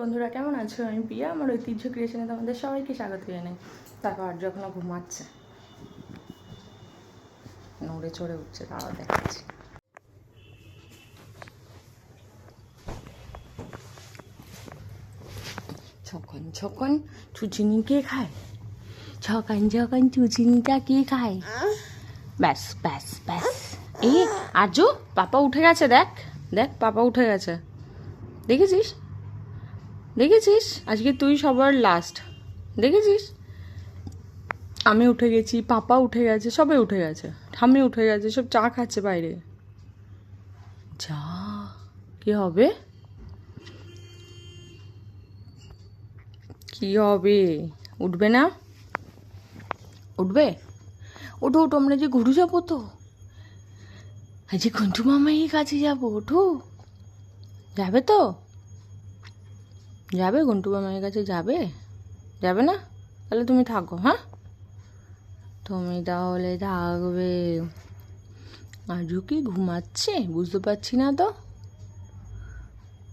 বন্ধুরা, কেমন আছো? আমি প্রিয়া, আমার ঐতিহ্য ক্রিয়েশনে তোমাদের সবাইকে স্বাগত জানাই। তারপর আর যখন ঘুমাচ্ছে। নড়ে চড়ে উঠছে, তাও দেখাচ্ছি। যখন যখন চুচিনি কে খায়? যখন যখন চুচিনিটা কে খায়? ব্যাস ব্যাস ব্যাস। এই, আর্য, পাপা উঠে গেছে, দেখ। দেখ, পাপা উঠে গেছে। দেখেছিস? দেখেছিস? আজকে তুই সবার লাস্ট দেখেছিস? আমি উঠে গেছি, পাপা উঠে গেছে, সবাই উঠে গেছে। ঠাম্মি উঠে গেছে, সব চা খাচ্ছে বাইরে। যা, কি হবে? কি হবে? উঠবে না? উঠবে? ওঠো ওঠো, আমরা যে ঘুরু যাব তো। আজকে ঘন্টু মামাই কাছে যাব, ওঠো। যাবে তো? যাবে? ঘন্টু মামাইয়ের কাছে যাবে? যাবে না? তাহলে তুমি থাকো হ্যাঁ? তুমি তাহলে থাকবে। আজও কি ঘুমাচ্ছে? বুঝতে পারছি না তো?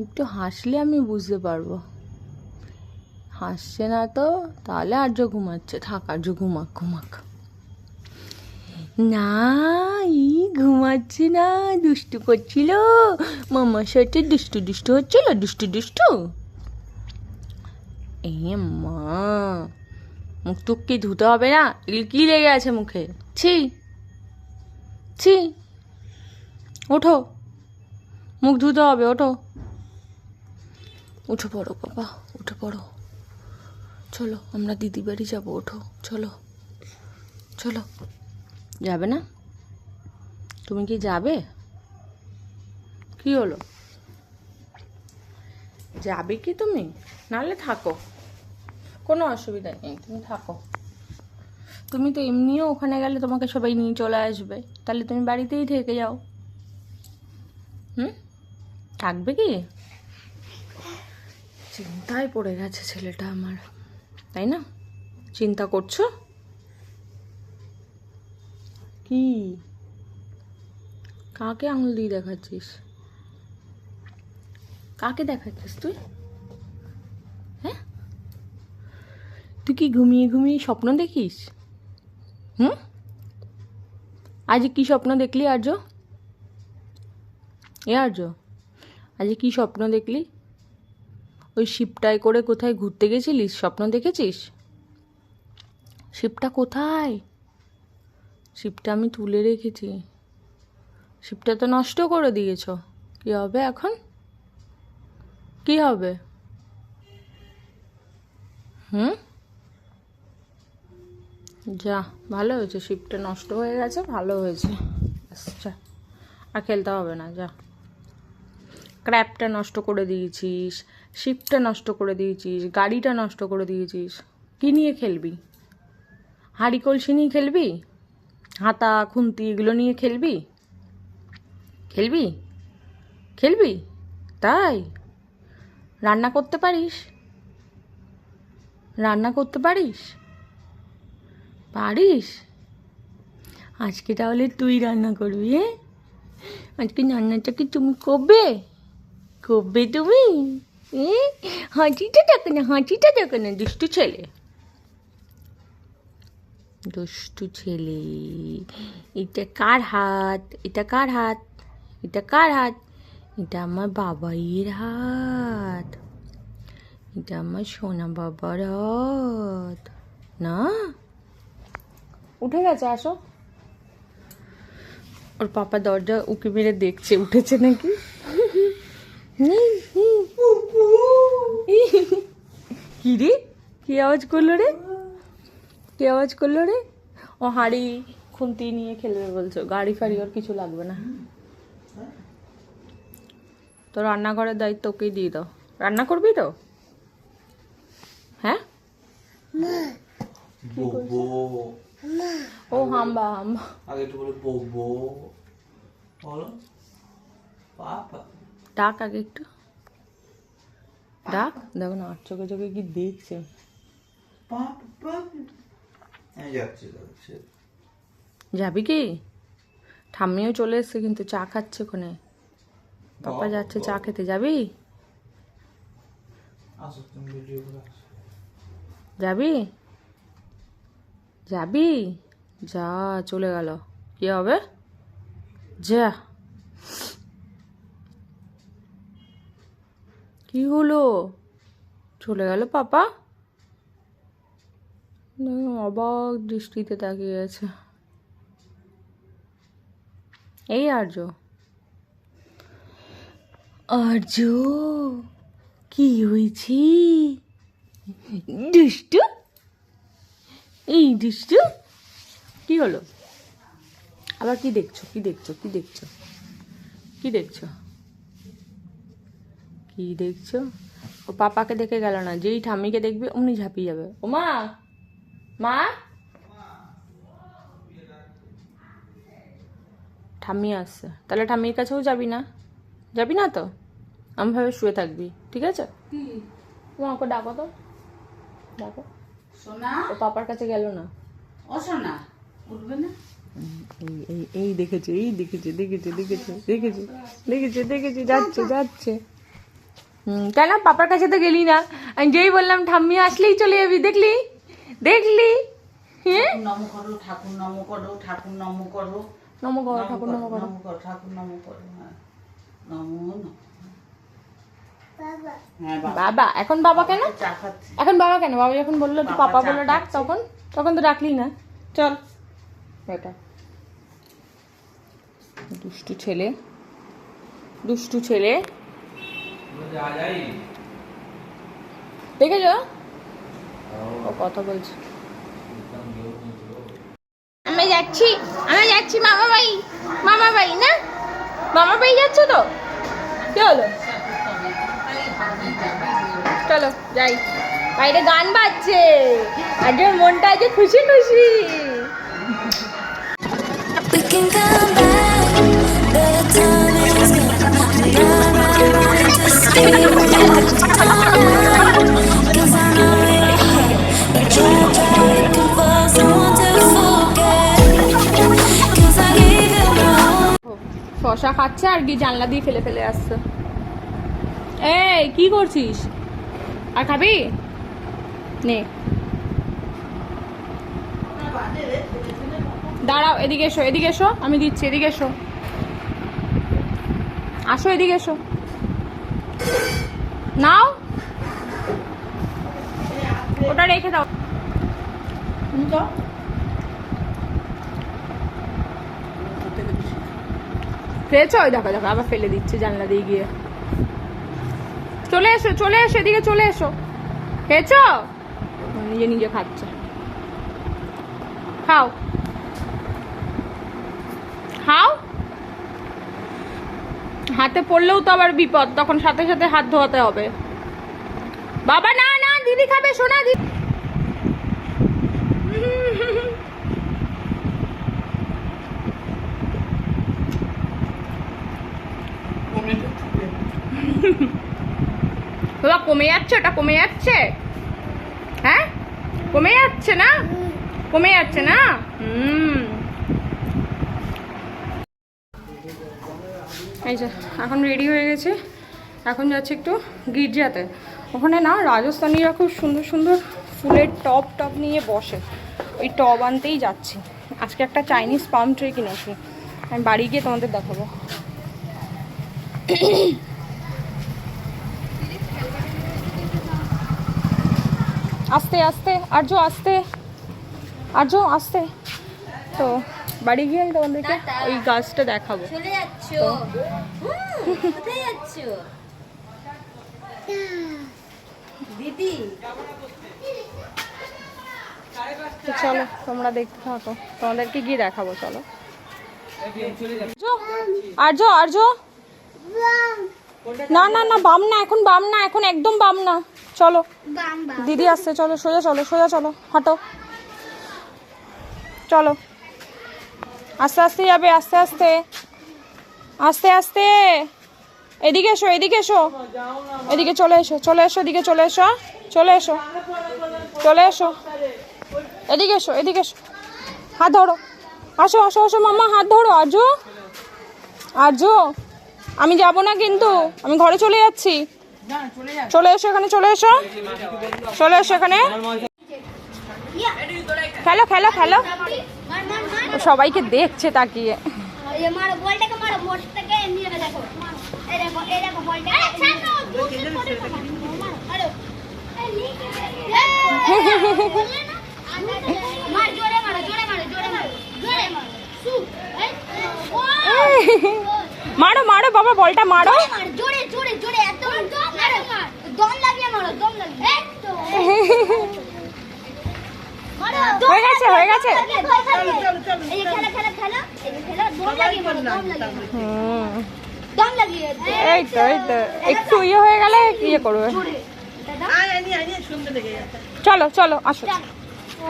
একটু হাসলে আমি বুঝতে পারব। হাসছে না তো? তাহলে আর্য ঘুমাচ্ছে, থাক আর্য ঘুমাক ঘুমাক। না, ই ঘুমাচ্ছে না, দুষ্টু করছিল। মামার সাথে দুষ্টু দুষ্টু হচ্ছিল, দুষ্টু দুষ্টু? এ মুখ টুক কি ধুতে হবে না? কি লেগে আছে মুখে। ছি ছি, ওঠো। মুখ ধুতে হবে, ওঠো। উঠে পড়ো বাবা, উঠে পড়ো। চলো, আমরা দিদি বাড়ি যাব, ওঠো। চলো চলো। যাবে না? তুমি কি যাবে? কি হলো? যাবে কি তুমি? নাহলে থাকো। কোনো অসুবিধা নেই, তুমি থাকো। তুমি তো এমনিও ওখানে গেলে তোমাকে সবাই নিয়ে চলে আসবে। তাহলে তুমি বাড়িতেই থেকে যাও। হুম? থাকবে কি? চিন্তায় পড়ে গেছে ছেলেটা আমার। তাই না? চিন্তা করছ? কি? কাকে আঙুল দিয়ে দেখাচ্ছিস? কাকে দেখাচ্ছিস তুই? হ্যাঁ? তুই কি ঘুমিয়ে ঘুমিয়ে স্বপ্ন দেখিস? হুম? আজ কি স্বপ্ন দেখলি আর্য? এ আর্য, আজ কি স্বপ্ন দেখলি? ওই শিপটায় করে কোথায় ঘুরতে গেছিলিস? স্বপ্ন দেখেছিস? শিপটা কোথায়? শিপটা আমি তুলে রেখেছি। শিপটা তো নষ্ট করে দিয়েছ। কি হবে এখন? কি হবে? হুম? যা, ভালো হয়েছে। শিপটা নষ্ট হয়ে গেছে, ভালো হয়েছে। আচ্ছা আর খেলতে হবে না, যা। ক্র্যাপটা নষ্ট করে দিয়েছিস শিপটা নষ্ট করে দিয়েছিস, গাড়িটা নষ্ট করে দিয়েছিস। কী নিয়ে খেলবি? হাঁড়ি কলসি নিয়ে খেলবি? হাতা, খুন্তি এগুলো নিয়ে খেলবি? খেলবি? খেলবি? তাই? রান্না করতে পারিস? রান্না করতে পারিস? পারিস? আজকে তাহলে তুই রান্না করবি হ্যাঁ? আজকে রান্নাটা কি তুমি করবে? করবে তুমি? এ হাঁচিটা দেখো না হাঁচিটা দেখো না, দুষ্টু ছেলে। দুষ্টু ছেলে। এটা কার হাত? এটা কার হাত? এটা কার হাত? এটা আমার বাবাইয়ের হাত। এটা আমার সোনা বাবার হাত। না? উঠে গেছে আসো। ওর পাপা দরজা উকি মেরে দেখছে উঠেছে নাকি? কি রে? কি আওয়াজ করল রে? কি আওয়াজ করল রে? ও হাঁড়ি খুন্তি নিয়ে খেলবে বলছো গাড়ি ফাড়ি ওর কিছু লাগবে না। তো রান্নাঘরের দায়িত্ব ওকেই দিয়ে দাও। রান্না করবি তো? হ্যাঁ? ও হাম্বা হাম্বা। আগে একটু বলে বোবো বলো। পাপা। ডাক আগে একটু। ডাক? দেখো না আট চোখে চোখে কি দেখছে। যাবি কি? ঠাম্মিও চলে এসছে কিন্তু চা খাচ্ছে ওখানে। পাপা যাচ্ছে চা খেতে যাবি? যাবি? যাবি? যা চলে গেল। কি হবে? যা। কি হলো? চলে গেল পাপা? অবাক দৃষ্টিতে তাকিয়ে আছে। এই আর্য। আর্য, কি হয়েছি? দুষ্টু? এই দুষ্টু, কি হলো? আবার কি দেখছ কি দেখছ কি দেখছ? কি দেখছ? কি দেখছ? ও পাপাকে দেখে গেল না, যেই ঠাম্মিকে দেখবে অমনি ঝাঁপিয়ে যাবে। ও মা মা? ঠাম্মি আসছে। তাহলে ঠাম্মির কাছেও যাবি না? যাবি না তো? আমি ভাবে শুয়ে থাকবি ঠিক আছে? তুমি আমাকে ডাকো তো। ডাকো। সোনা? ও পাপার কাছে গেল না। ও সোনা উঠবে না? এই এই এই দেখেছে এই দেখেছে দেখেছে দেখেছে দেখেছে দেখেছে দেখেছে যাচ্ছে যাচ্ছে। হুম কেন? পাপার কাছে তো গেলি না। আমি যেই বললাম ঠাম্মি আসলেই চলে যাবি দেখলি? দেখলি? হ্যাঁ নম করো ঠাকুর নম করো ঠাকুর নম করো। নম কর ঠাকুর নম কর। নম করো ঠাকুর নম করো হ্যাঁ। নম নম। বাবা। বাবা এখন বাবা কেন? এখন বাবা কেন? বাবা যখন বলল পাপা ডাক তখন? তখন তো ডাকলি না। চল। বেটা দুষ্টু ছেলে। দুষ্টু ছেলে। যা দেখেছ? ও কথা বলছে। আমরা যাচ্ছি। আমরা যাচ্ছি মামা বাড়ি মামা বাড়ি না? মামা বাড়ি যাচ্ছ তো? কি হলো? চলো যাই বাইরে গান বাজছে আজকে মনটা আজকে খুশি খুশি শশা খাচ্ছে আর কি জানলা দিয়ে ফেলে ফেলে আসছে এই কি করছিস আর খাবি? নে। দাঁড়াও, এদিকে এসো এদিকে এসো। আমি দিচ্ছি, এদিকে এসো। আসো, এদিকে এসো। নাও। ওটা রেখে দাও। খেয়েছো ওই দেখো দেখো, আবার ফেলে দিচ্ছে জানলা দিয়ে গিয়ে। চলে এসো চলে এসো, এদিকে চলে এসো। খেয়েছ? নিজে নিজে খাচ্ছে। খাও। খাও? হাতে পড়লেও তো আবার বিপদ, তখন সাথে সাথে হাত ধোয়াতে হবে। বাবা, না না, দিদি খাবে, সোনা, দিদি বাবা কমে যাচ্ছে, ওটা কমে যাচ্ছে? হ্যাঁ? কমে যাচ্ছে না? কমে যাচ্ছে না? হুম। এই যে, এখন রেডি হয়ে গেছে। এখন যাচ্ছে একটু গির্জাতে। ওখানে না রাজস্থানীরা খুব সুন্দর সুন্দর ফুলের টপ টপ নিয়ে বসে। ওই টব আনতেই যাচ্ছি। আজকে একটা চাইনিজ পাম ট্রে কিনেছি। আমি বাড়ি গিয়ে তোমাদের দেখাবো। আস্তে আস্তে আর্য আস্তে আর্য আস্তে। তো বাড়ি গিয়ে আমি তোমাদেরকে ওই গাছটা দেখাবো। চলে যাচ্ছ। কোথায় যাচ্ছ? দিদি। তো চলো তোমরা দেখতে থাকো। তোমাদেরকে গিয়ে দেখাবো চলো। আর্য আর্য না না না বাম না এখন বাম না এখন একদম বাম না। চলো। দিদি আসছে চলো সোজা চলো সোজা চলো হাঁটো। চলো। আস্তে আস্তে যাবে আস্তে আস্তে। আস্তে আস্তে। এদিকে এসো এদিকে এসো। এদিকে চলে এসো চলে এসো এদিকে চলে এসো চলে এসো। চলে এসো। এদিকে এসো এদিকে এসো। হাত ধরো। আসো আসো আসো মামা হাত ধরো। আজো আজো আমি যাব না কিন্তু আমি ঘরে চলে যাচ্ছি। চলে এসো এখানে চলে এসো। চলে এসো এখানে। খেলো খেলো খেলো। সবাইকে দেখছে তাকিয়ে। মারো জোরে মারো জোরে মারো জোরে মারো জোরে মারো মারো বাবা বলটা মারো। জোরে জোরে জোরে জোরে একদম দম মারো। দম লাগিয়ে মারো দম লাগিয়ে এই তো। মারো হয়ে গেছে, হয়ে গেছে। এই খেলা খেলা খেলা। এই খেলা দম লাগিয়ে মারো দম লাগিয়ে হুম দম লাগিয়ে এই তো এই তো। একটু ইয়ে হয়ে গেলে ইয়ে করবে। চলো চলো আসো।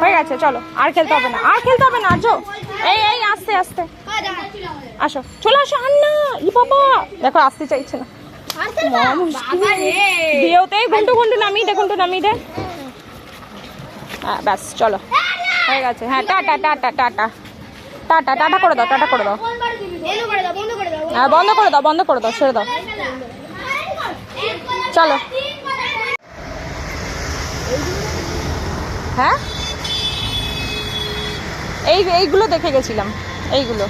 হয়ে গেছে চলো। আর খেলতে হবে না আর খেলতে হবে না আজো। এই এই আস্তে আস্তে। আসো চলে আসো আর না ই বাবা। দেখো আসতে চাইছে না। ঘন্টু ঘন্টু নামিয়ে দে ঘন্টু নামিয়ে দে। হ্যাঁ ব্যাস চলো। হয়ে গেছে। হ্যাঁ tata tata tata. Tata tata করে দাও টাটা করে দাও বন্ধ করে দাও বন্ধ করে দাও। হ্যাঁ বন্ধ করে দাও বন্ধ করে দাও ছেড়ে দাও। চলো। হ্যাঁ? এই এইগুলো দেখে গেছিলাম। এইগুলো।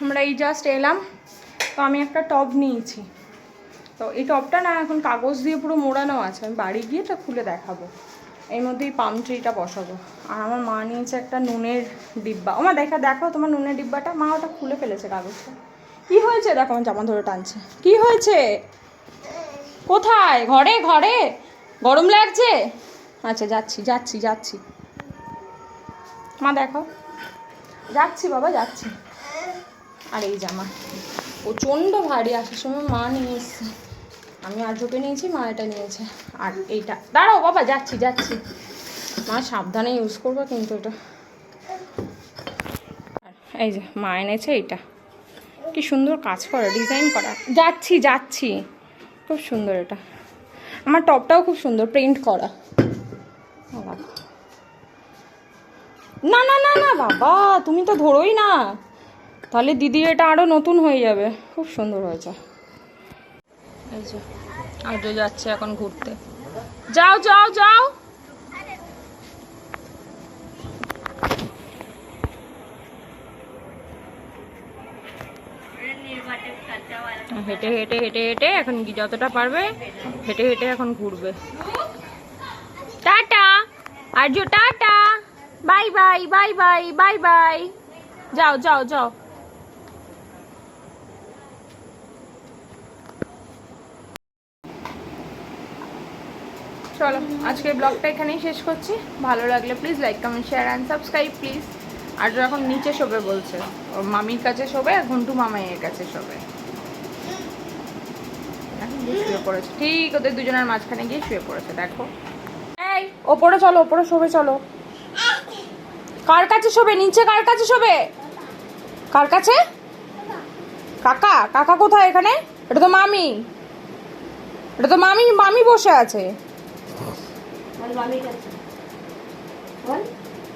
আমার এই জাস্ট এলাম। তো আমি একটা টব নিয়েছি। তো এই টবটা না এখন কাগজ দিয়ে পুরো মোড়ানো আছে। আমি বাড়ি গিয়ে এটা খুলে দেখাবো। এর মধ্যে এই পাম ট্রিটা বসাবো। আর আমার মা নিয়েছে একটা নুনের ডিব্বা। মা দেখা, দেখো তোমার নুনের ডিব্বাটা। মা ওটা খুলে ফেলেছে কাগজটা। কি হয়েছে? দেখো, আমার জামা ধরে টানছে। কি হয়েছে? কোথায়? ঘরে ঘরে? গরম লাগছে? আচ্ছা যাচ্ছি যাচ্ছি যাচ্ছি। মা, দেখো। যাচ্ছি বাবা, যাচ্ছি। আর এই জামা। প্রচণ্ড ভারী। আসার সময় মা নিয়ে এসছে। আমি আর আজকে নিয়েছি, মা এটা নিয়েছে। আর এইটা। দাঁড়াও বাবা, যাচ্ছি যাচ্ছি। মা সাবধানে ইউজ করব কিন্তু এটা। এই যে মা এনেছে এইটা। কি সুন্দর কাজ করা ডিজাইন করা। যাচ্ছি যাচ্ছি। খুব সুন্দর এটা। আমার টপটাও খুব সুন্দর প্রিন্ট করা। না না না না, বাবা, তুমি তো ধরোই না। তাহলে দিদির এটা আরও নতুন হয়ে যাবে। খুব সুন্দর হয়েছে। এই যে আজ যাচ্ছে এখন ঘুরতে। যাও যাও যাও। হেঁটে হেঁটে হেঁটে হেঁটে এখন যতটা পারবে, হেঁটে হেঁটে এখন ঘুরবে। টাটা! আর Arya tata! Bye bye bye bye bye bye. যাও যাও যাও। চলো, আজকের ব্লগটা এখানেই শেষ করছি। ভালো লাগলে please like comment share and subscribe please আর এখন নিচে শোবে বলছে, ওর মামির কাছে শোবে আর ঘন্টু মামাইয়ের কাছে শোবে। শুয়ে পড়েছে। ঠিক ওদের দুজনের মাঝখানে গিয়ে শুয়ে পড়েছে, দেখো। এই, ওপরে চলো, ওপরে শোবে চলো। কার কাছে শোবে? নিচে কার কাছে শোবে? কার কাছে? কাকা কাকা কোথায় এখানে? এটা তো মামি। এটা তো মামি মামি বসে আছে।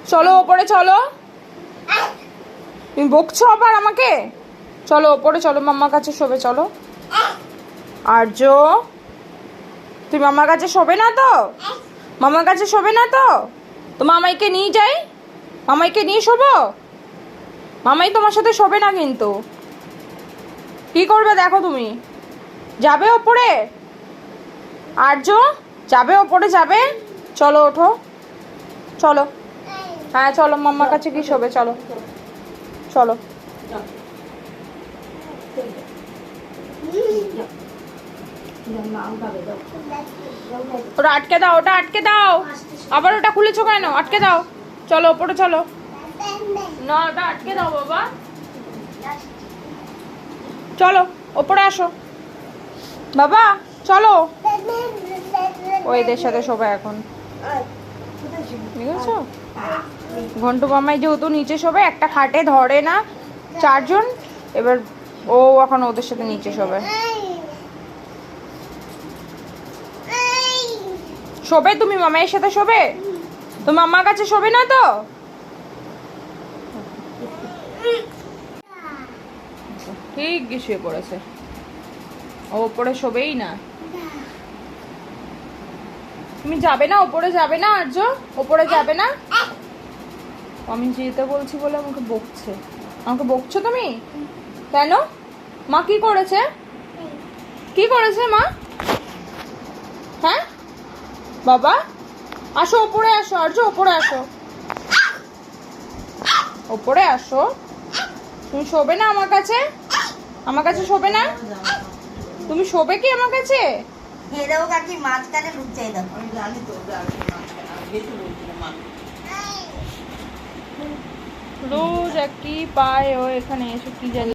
চলো ওপরে, চলো। তুমি বকছো আবার আমাকে? চলো ওপরে, চলো মাম্মার কাছে শোবে, চলো। আর্য, তুমি মামার কাছে শোবে না তো? মামার কাছে শোবে না তো? তো মামাইকে নিয়ে যাই। মামাইকে নিয়ে শোবো? মামাই তোমার সাথে শোবে না কিন্তু। কি করবে দেখো তুমি? যাবে ওপরে? আর্য, যাবে ওপরে, যাবে? চলো ওঠো। চলো। হ্যাঁ চলো, মাম্মার কাছে কি শোবে, চলো। চলো। ওটা আটকে দাও, ওটা আটকে দাও। আবার ওটা খুলেছো কেন? আটকে দাও। চলো, ওপরে চলো। না, ওটা আটকে দাও, বাবা। চলো, ওপরে আসো। বাবা, চলো। ও এদের সাথে সবাই এখন। বুঝেছ ঘন্টু মামাই যেহেতু নিচে শোবে একটা খাটে ধরে না চারজন এবার ও এখন ওদের সাথে নিচে শোবে। শোবে তুমি মামাইয়ের সাথে শোবে? তুমি মামার কাছে শোবে না তো? ঠিক গিয়ে শুয়ে পড়েছে। ও ওপরে শোবেই না। তুমি যাবে না? ওপরে যাবে না, আর্য? ওপরে যাবে না? আমি যেতে বলছি বলে আমাকে বকছে। আমাকে বকছো তুমি? কেন? মা কি করেছে? কি করেছে মা? হ্যাঁ? বাবা? আসো, ওপরে আসো, আর্য, ওপরে আসো। ওপরে আসো। তুমি শোবে না আমার কাছে? আমার কাছে শোবে না? তুমি শোবে কি আমার কাছে? খেয়ে কাকি মাঝখানে এই দেখো আমি জানি তো রোজ একই পায় ও এখানে এসে কি জানি।